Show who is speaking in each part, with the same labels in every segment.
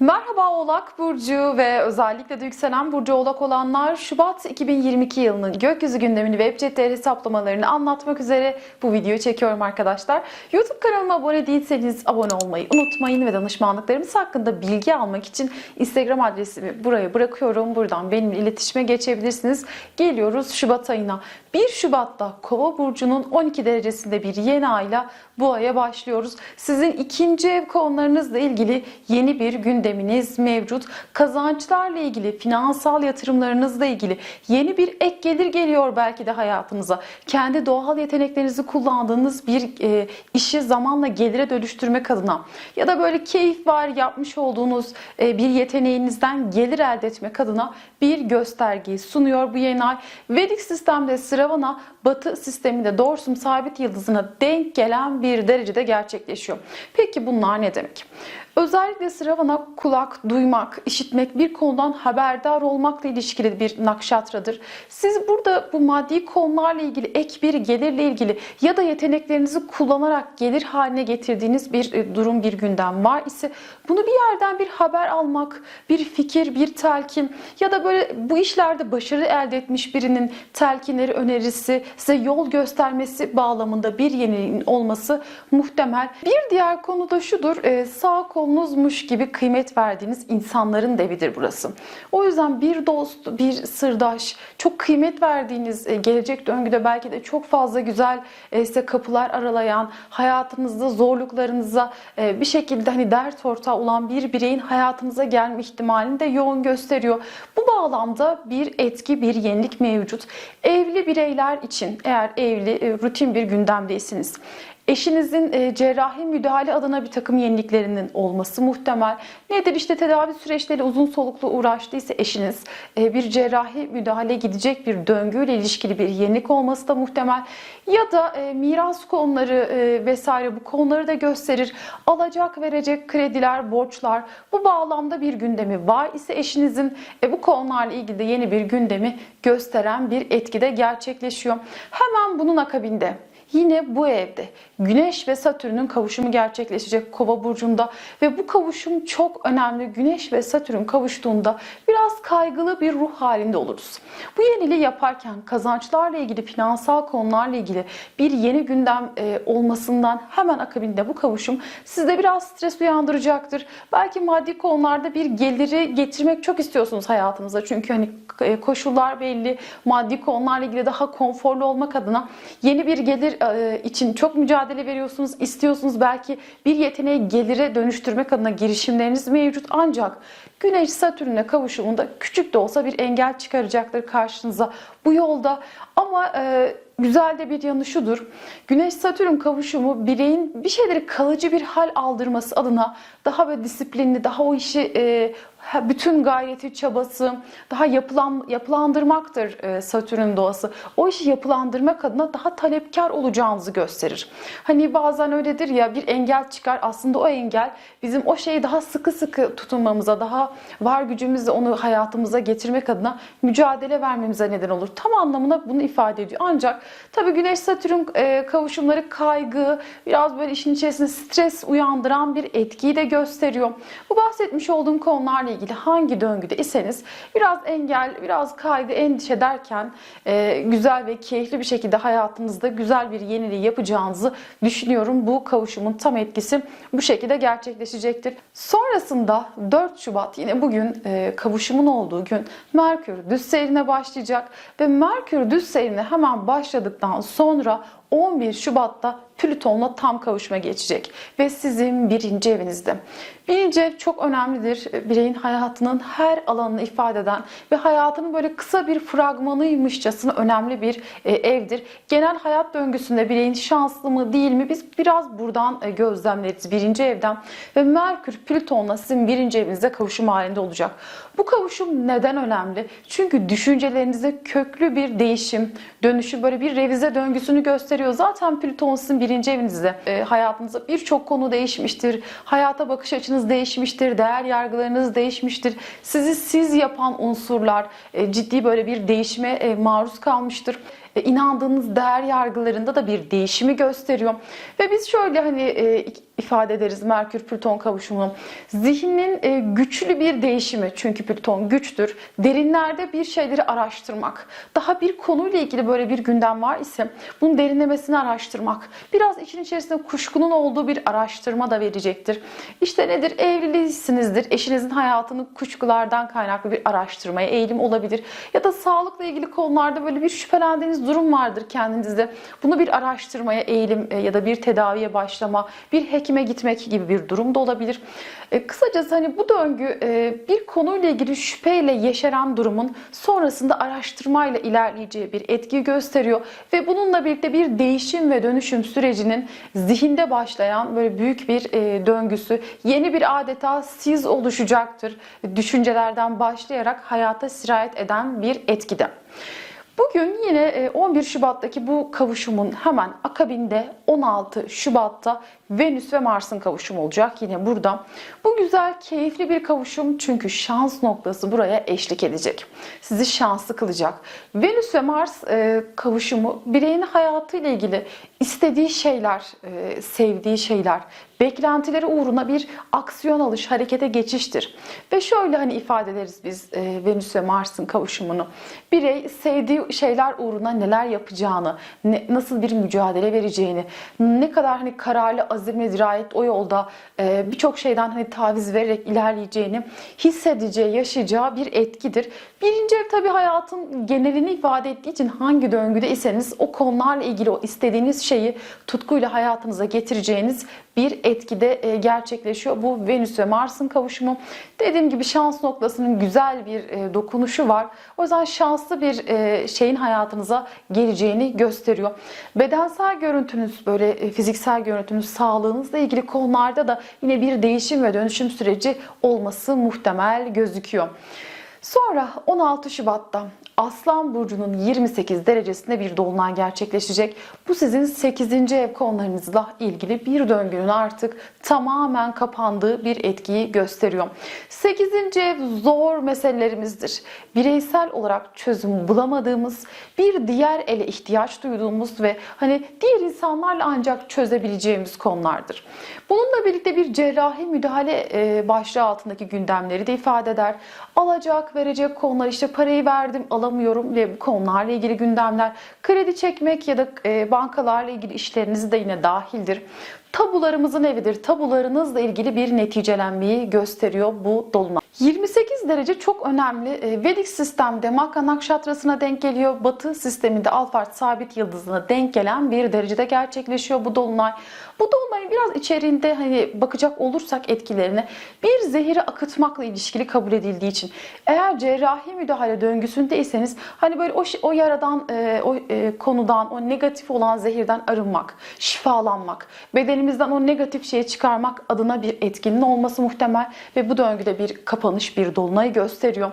Speaker 1: Merhaba Oğlak Burcu ve özellikle de yükselen Burcu Oğlak olanlar Şubat 2022 yılının gökyüzü gündemini web hesaplamalarını anlatmak üzere bu videoyu çekiyorum arkadaşlar. YouTube kanalıma abone değilseniz abone olmayı unutmayın ve danışmanlıklarımız hakkında bilgi almak için Instagram adresimi buraya bırakıyorum. Buradan benimle iletişime geçebilirsiniz. Geliyoruz Şubat ayına. 1 Şubat'ta Kova Burcu'nun 12 derecesinde bir yeni ayla bu aya başlıyoruz. Sizin ikinci ev konularınızla ilgili yeni bir gündeminiz mevcut. Kazançlarla ilgili, finansal yatırımlarınızla ilgili yeni bir ek gelir geliyor belki de hayatınıza. Kendi doğal yeteneklerinizi kullandığınız bir e, işi zamanla gelire dönüştürmek adına ya da böyle keyif var yapmış olduğunuz e, bir yeteneğinizden gelir elde etmek adına bir göstergeyi sunuyor bu yeni ay. Vedik sistemde Sravana Batı sisteminde Dorsum sabit yıldızına denk gelen bir derecede gerçekleşiyor. Peki bunlar ne demek? Özellikle Sravana kulak, duymak, işitmek, bir konudan haberdar olmakla ilişkili bir nakşatradır. Siz burada bu maddi konularla ilgili ek bir gelirle ilgili ya da yeteneklerinizi kullanarak gelir haline getirdiğiniz bir e, durum, bir gündem var ise bunu bir yerden bir haber almak, bir fikir, bir telkin ya da böyle bu işlerde başarı elde etmiş birinin telkinleri, önerisi, size yol göstermesi bağlamında bir yeniliğin olması muhtemel. Bir diğer konu da şudur, e, sağ kolunuzmuş gibi kıymet verdiğiniz insanların evidir burası. O yüzden bir dost, bir sırdaş, çok kıymet verdiğiniz e, gelecek döngüde belki de çok fazla güzel e, size kapılar aralayan, hayatınızda zorluklarınıza bir şekilde hani dert ortağı olan bir bireyin hayatınıza gelme ihtimalini de yoğun gösteriyor. Bu bağlamda bir etki, bir yenilik mevcut. Evli bireyler için eğer evli, e, rutin bir gündemdeysiniz. Eşinizin e, cerrahi müdahale adına bir takım yeniliklerinin olması muhtemel. Nedir işte tedavi süreçleri uzun soluklu uğraştıysa eşiniz e, bir cerrahi müdahale gidecek bir döngüyle ilişkili bir yenilik olması da muhtemel. Ya da e, miras konuları vesaire bu konuları da gösterir. Alacak verecek krediler, borçlar bu bağlamda bir gündemi var ise eşinizin bu konularla ilgili de yeni bir gündemi gösteren bir etkide gerçekleşiyor. Hemen bunun akabinde Yine bu evde Güneş ve Satürn'ün kavuşumu gerçekleşecek Kova burcunda ve bu kavuşum çok önemli. Güneş ve Satürn kavuştuğunda biraz kaygılı bir ruh halinde oluruz. Bu yeniliği yaparken kazançlarla ilgili, finansal konularla ilgili bir yeni gündem e, olmasından hemen akabinde bu kavuşum sizde biraz stres uyandıracaktır. Belki maddi konularda bir geliri getirmek çok istiyorsunuz hayatınıza. Çünkü hani e, koşullar belli, maddi konularla ilgili daha konforlu olmak adına yeni bir gelir için çok mücadele veriyorsunuz, istiyorsunuz. Belki bir yeteneği gelire dönüştürmek adına girişimleriniz mevcut. Ancak Güneş Satürn'e kavuşumunda küçük de olsa bir engel çıkaracaktır karşınıza bu yolda. Ama e, güzel de bir yanı şudur. Güneş Satürn kavuşumu bireyin bir şeyleri kalıcı bir hal aldırması adına daha böyle disiplinli, daha o işi e, bütün gayreti, çabası daha yapılan, yapılandırmaktır e, Satürn doğası. O işi yapılandırmak adına daha talepkar olacağınızı gösterir. Hani bazen öyledir ya bir engel çıkar aslında o engel bizim o şeyi daha sıkı sıkı tutunmamıza, daha var gücümüzle onu hayatımıza getirmek adına mücadele vermemize neden olur. Tam anlamına bunu ifade ediyor. Ancak tabii Güneş Satürn e, kavuşumları kaygı, biraz böyle işin içerisinde stres uyandıran bir etkiyi de gösteriyor. Bu bahsetmiş olduğum konularla ilgili hangi döngüde iseniz biraz engel, biraz kaygı, endişe derken e, güzel ve keyifli bir şekilde hayatınızda güzel bir yeniliği yapacağınızı düşünüyorum. Bu kavuşumun tam etkisi bu şekilde gerçekleşecektir. Sonrasında 4 Şubat yine bugün e, kavuşumun olduğu gün Merkür düz seyrine başlayacak ve Merkür düz seyrine hemen başladıktan sonra 11 Şubat'ta Plüton'la tam kavuşma geçecek ve sizin birinci evinizde. Birinci ev çok önemlidir. Bireyin hayatının her alanını ifade eden ve hayatının böyle kısa bir fragmanıymışçasına önemli bir e, evdir. Genel hayat döngüsünde bireyin şanslı mı değil mi biz biraz buradan e, gözlemleriz birinci evden. Ve Merkür Plüton'la sizin birinci evinizde kavuşum halinde olacak. Bu kavuşum neden önemli? Çünkü düşüncelerinizde köklü bir değişim, dönüşü böyle bir revize döngüsünü gösteriyor. Zaten Plüton sizin birinci evinizde. E, hayatınızda birçok konu değişmiştir. Hayata bakış açınız değişmiştir. Değer yargılarınız değişmiştir. Sizi siz yapan unsurlar e, ciddi böyle bir değişime e, maruz kalmıştır. Ve inandığınız değer yargılarında da bir değişimi gösteriyor. Ve biz şöyle hani e, ifade ederiz Merkür Plüton kavuşumunu. Zihnin e, güçlü bir değişimi çünkü Plüton güçtür. Derinlerde bir şeyleri araştırmak. Daha bir konuyla ilgili böyle bir gündem var ise bunun derinlemesini araştırmak. Biraz için içerisinde kuşkunun olduğu bir araştırma da verecektir. İşte nedir? Evlilisinizdir. Eşinizin hayatını kuşkulardan kaynaklı bir araştırmaya eğilim olabilir. Ya da sağlıkla ilgili konularda böyle bir şüphelendiğiniz durum vardır kendinizde. Bunu bir araştırmaya eğilim e, ya da bir tedaviye başlama, bir hekime gitmek gibi bir durum da olabilir. E, kısacası hani bu döngü e, bir konuyla ilgili şüpheyle yeşeren durumun sonrasında araştırmayla ilerleyeceği bir etki gösteriyor ve bununla birlikte bir değişim ve dönüşüm sürecinin zihinde başlayan böyle büyük bir döngüsü, yeni bir adeta siz oluşacaktır. Düşüncelerden başlayarak hayata sirayet eden bir etkide. Bugün yine e, 11 Şubat'taki bu kavuşumun hemen akabinde 16 Şubat'ta Venüs ve Mars'ın kavuşumu olacak yine burada. Bu güzel, keyifli bir kavuşum çünkü şans noktası buraya eşlik edecek. Sizi şanslı kılacak. Venüs ve Mars e, kavuşumu bireyin hayatıyla ilgili istediği şeyler, e, sevdiği şeyler, beklentileri uğruna bir aksiyon alış, harekete geçiştir. Ve şöyle hani ifade ederiz biz e, Venüs ve Mars'ın kavuşumunu. Birey sevdiği şeyler uğruna neler yapacağını, ne, nasıl bir mücadele vereceğini, ne kadar hani kararlı, azimli, dirayet o yolda e, birçok şeyden hani taviz vererek ilerleyeceğini hissedeceği, yaşayacağı bir etkidir. Birinci ev tabii hayatın genelini ifade ettiği için hangi döngüde iseniz o konularla ilgili o istediğiniz şeyi tutkuyla hayatınıza getireceğiniz bir etkide e, gerçekleşiyor. Bu Venüs ve Mars'ın kavuşumu. Dediğim gibi şans noktasının güzel bir e, dokunuşu var. O yüzden şanslı bir e, şeyin hayatınıza geleceğini gösteriyor. Bedensel görüntünüz, böyle fiziksel görüntünüz, sağlığınızla ilgili konularda da yine bir değişim ve dönüşüm süreci olması muhtemel gözüküyor. Sonra 16 Şubat'ta Aslan Burcu'nun 28 derecesinde bir dolunay gerçekleşecek. Bu sizin 8. ev konularınızla ilgili bir döngünün artık tamamen kapandığı bir etkiyi gösteriyor. 8. ev zor meselelerimizdir. Bireysel olarak çözüm bulamadığımız, bir diğer ele ihtiyaç duyduğumuz ve hani diğer insanlarla ancak çözebileceğimiz konulardır. Bununla birlikte bir cerrahi müdahale başlığı altındaki gündemleri de ifade eder. Alacak, verecek konular işte parayı verdim, alamıyorum ve bu konularla ilgili gündemler. Kredi çekmek ya da e, bankalarla ilgili işleriniz de yine dahildir. Tabularımızın evidir. Tabularınızla ilgili bir neticelenmeyi gösteriyor bu dolunay. 28 derece çok önemli. E, Vedik sistemde Makka Nakşatrası'na denk geliyor. Batı sisteminde Alfart sabit yıldızına denk gelen bir derecede gerçekleşiyor bu dolunay. Bu dolunayın biraz içeriğinde hani bakacak olursak etkilerine bir zehiri akıtmakla ilişkili kabul edildiği için eğer cerrahi müdahale döngüsündeyseniz hani böyle o, o yaradan e, o e, konudan o negatif olan zehirden arınmak, şifalanmak, bedenimizden o negatif şeyi çıkarmak adına bir etkinin olması muhtemel ve bu döngüde bir kapanış, bir dolunayı gösteriyor.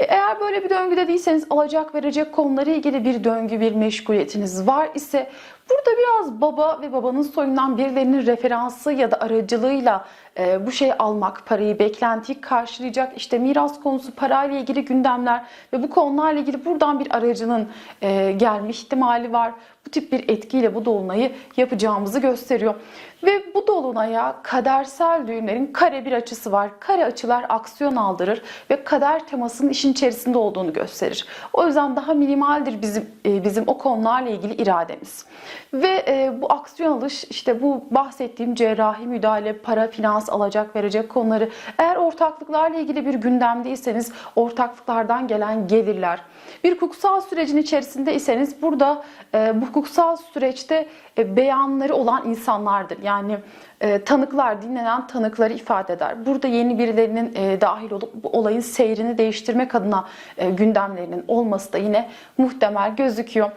Speaker 1: E, eğer böyle bir döngüde değilseniz alacak verecek konuları ilgili bir döngü, bir meşguliyetiniz var ise Burada biraz baba ve babanın soyundan birilerinin referansı ya da aracılığıyla e, bu şeyi almak, parayı, beklentiyi karşılayacak işte miras konusu, parayla ilgili gündemler ve bu konularla ilgili buradan bir aracının e, gelme ihtimali var. Bu tip bir etkiyle bu dolunayı yapacağımızı gösteriyor. Ve bu dolunaya kadersel düğümlerin kare bir açısı var. Kare açılar aksiyon aldırır ve kader temasının işin içerisinde olduğunu gösterir. O yüzden daha minimaldir bizim e, bizim o konularla ilgili irademiz. Ve e, bu aksiyon alış işte bu bahsettiğim cerrahi müdahale, para, finans, alacak verecek konuları eğer ortaklıklarla ilgili bir gündemdeyseniz ortaklıklardan gelen gelirler. Bir hukuksal sürecin içerisinde iseniz burada e, bu hukuksal süreçte e, beyanları olan insanlardır. Yani e, tanıklar, dinlenen tanıkları ifade eder. Burada yeni birilerinin e, dahil olup bu olayın seyrini değiştirmek adına e, gündemlerinin olması da yine muhtemel gözüküyor.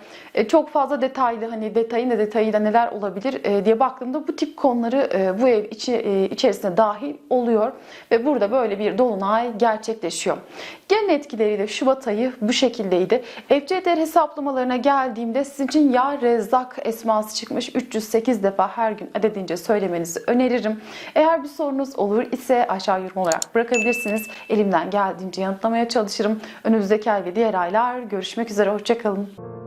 Speaker 1: Çok fazla detaylı hani detayın da detayıyla neler olabilir diye baktığımda bu tip konuları bu ev içi, e, içerisinde dahil oluyor ve burada böyle bir dolunay gerçekleşiyor. Genel etkileriyle Şubat ayı bu şekildeydi. FCDR hesaplamalarına geldiğimde sizin için ya Rezzak esması çıkmış 308 defa her gün adedince söylemenizi öneririm. Eğer bir sorunuz olur ise aşağı yorum olarak bırakabilirsiniz. Elimden geldiğince yanıtlamaya çalışırım. Önümüzdeki ay ve diğer aylar görüşmek üzere. Hoşçakalın.